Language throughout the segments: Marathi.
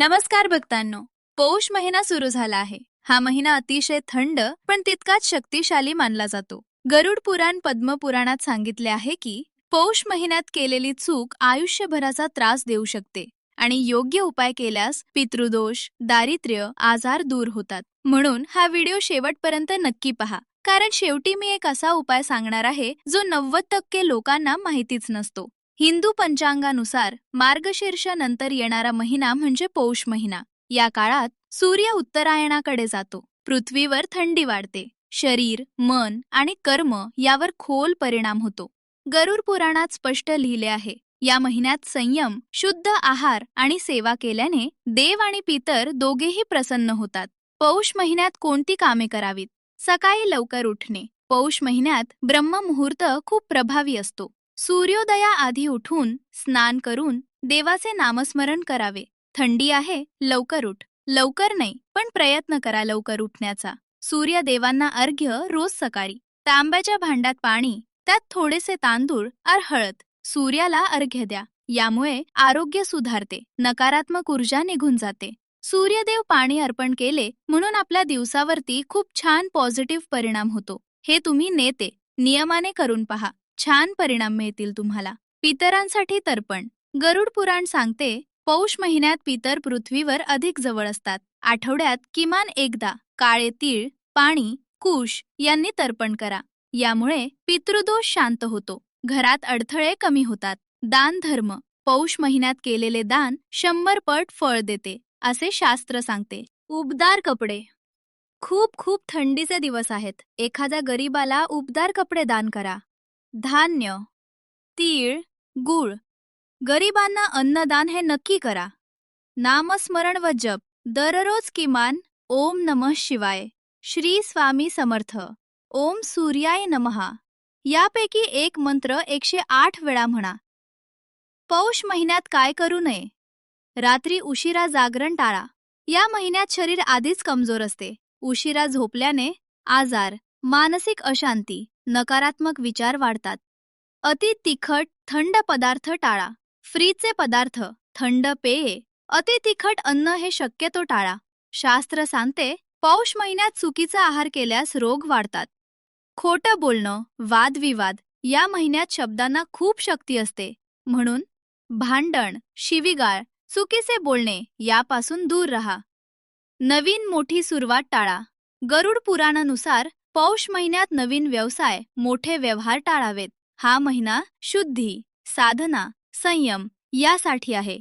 नमस्कार भक्तांनो पौष महिना सुरू झाला आहे. हा महिना अतिशय थंड पण तितकाच शक्तिशाली मानला जातो. गरुड पुराण पद्मपुराणात सांगितले आहे की पौष महिन्यात केलेली चूक आयुष्यभराचा त्रास देऊ शकते आणि योग्य उपाय केल्यास पितृदोष दारिद्र्य आजार दूर होतात. म्हणून हा व्हिडिओ शेवटपर्यंत नक्की पहा. कारण शेवटी मी एक असा उपाय सांगणार आहे जो नव्वद टक्के लोकांना माहितीच नसतो. हिंदू पंचांगानुसार मार्गशीर्ष नंतर येणारा महिना म्हणजे पौष महिना. या काळात सूर्य उत्तरायणाकडे जातो. पृथ्वीवर थंडी वाढते. शरीर मन आणि कर्म यावर खोल परिणाम होतो. गरुड पुराणात स्पष्ट लिहिले आहे या महिन्यात संयम शुद्ध आहार आणि सेवा केल्याने देव आणि पितर दोघेही प्रसन्न होतात. पौष महिन्यात कोणती कामे करावीत? सकाळी लवकर उठणे. पौष महिन्यात ब्रह्ममुहूर्त खूप प्रभावी असतो. सूर्योदयाआधी उठून स्नान करून देवाचे नामस्मरण करावे. थंडी आहे लवकर उठ. लवकर नाही पण प्रयत्न करा लवकर उठण्याचा. सूर्यदेवांना अर्घ्य रोज सकाळी. तांब्याच्या भांड्यात पाणी त्यात थोडेसे तांदूळ आर हळद. सूर्याला अर्घ्य द्या. यामुळे आरोग्य सुधारते. नकारात्मक ऊर्जा निघून जाते. सूर्यदेव पाणी अर्पण केले म्हणून आपल्या दिवसावरती खूप छान पॉझिटिव्ह परिणाम होतो. हे तुम्ही नेते. नियमाने करून पहा. छान परिणाम मिळतील तुम्हाला. पितरांसाठी तर्पण. गरुड पुराण सांगते पौष महिन्यात पितर पृथ्वीवर अधिक जवळ असतात. आठवड्यात किमान एकदा काळे तीळ पाणी कुश यांनी तर्पण करा. यामुळे पितृदोष शांत होतो. घरात अडथळे कमी होतात. दान धर्म. पौष महिन्यात केलेले दान शंभर पट फळ देते असे शास्त्र सांगते. उबदार कपडे. खूप खूप थंडीचे दिवस आहेत. एखाद्या गरीबाला उबदार कपडे दान करा. धान्य तीळ गुळ. गरिबांना अन्नदान हे नक्की करा. नामस्मरण व जप दररोज किमान ओम नमः शिवाय. श्री स्वामी समर्थ. ओम सूर्याय नमहा यापैकी एक मंत्र एकशे आठ वेळा म्हणा. पौष महिन्यात काय करू नये? रात्री उशिरा जागरण टाळा. या महिन्यात शरीर आधीच कमजोर असते. उशिरा झोपल्याने आजार मानसिक अशांती नकारात्मक विचार वाढतात. अति तिखट थंड पदार्थ टाळा. फ्रीजचे पदार्थ थंड पेये. अति तिखट अन्न हे शक्यतो टाळा. शास्त्र सांगते पौष महिन्यात चुकीचा आहार केल्यास रोग वाढतात. खोटं बोलणं वादविवाद या महिन्यात शब्दांना खूप शक्ती असते. म्हणून भांडण शिविगाळ चुकीचे बोलणे यापासून दूर रहा. नवीन मोठी सुरुवात टाळा. गरुड पुराणानुसार पौष महिन्यात नवीन व्यवसाय मोठे व्यवहार टाळावेत. हा महिना शुद्धी साधना संयम यासाठी आहे.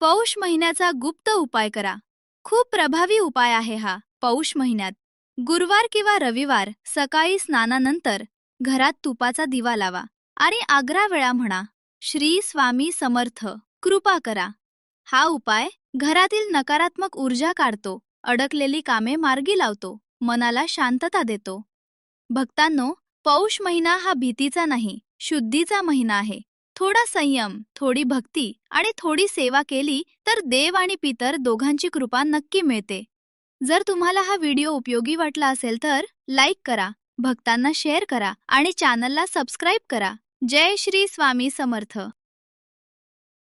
पौष महिन्याचा गुप्त उपाय करा. खूप प्रभावी उपाय आहे हा पौष महिन्यात. गुरुवार किंवा रविवार सकाळी स्नानानंतर घरात तुपाचा दिवा लावा. आणि आग्रा वेळा म्हणा श्री स्वामी समर्थ कृपा करा. हा उपाय घरातील नकारात्मक ऊर्जा काढतो अडकलेली कामे मार्गी लावतो. मनाला शांतता देतो. भक्तांनो पौष महिना हा भीतीचा नाही शुद्धीचा महिना आहे. थोडा संयम थोडी भक्ती आणि थोडी सेवा केली तर देव आणि पितर दोघांची कृपा नक्की मिळते. जर तुम्हाला हा व्हिडिओ उपयोगी वाटला असेल तर लाईक करा भक्तांना शेअर करा आणि चॅनलला सबस्क्राईब करा. जय श्री स्वामी समर्थ.